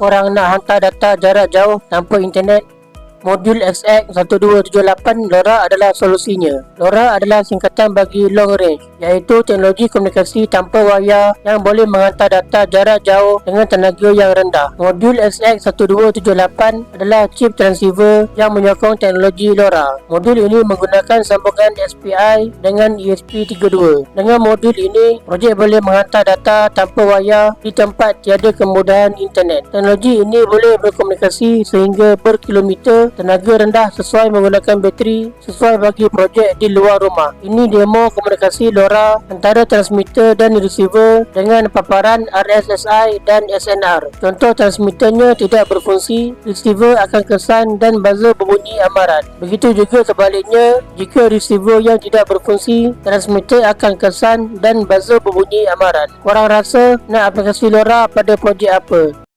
korang nak hantar data jarak jauh tanpa internet, Modul XX1278 LoRa adalah solusinya. LoRa adalah singkatan bagi Long Range, iaitu teknologi komunikasi tanpa wayar yang boleh menghantar data jarak jauh dengan tenaga yang rendah. Modul XX1278 adalah chip transceiver yang menyokong teknologi LoRa. Modul ini menggunakan sambungan SPI dengan ESP32. Dengan modul ini, projek boleh menghantar data tanpa wayar di tempat tiada kemudahan internet. Teknologi ini boleh berkomunikasi sehingga berkilometer tenaga rendah sesuai menggunakan bateri sesuai bagi projek di luar rumah. Ini demo komunikasi LoRa antara transmitter dan receiver dengan paparan RSSI dan SNR. Contoh transmitternya tidak berfungsi, receiver akan kesan dan buzzer berbunyi amaran. Begitu juga sebaliknya, jika receiver yang tidak berfungsi, transmitter akan kesan dan buzzer berbunyi amaran. Korang rasa nak aplikasi LoRa pada projek apa?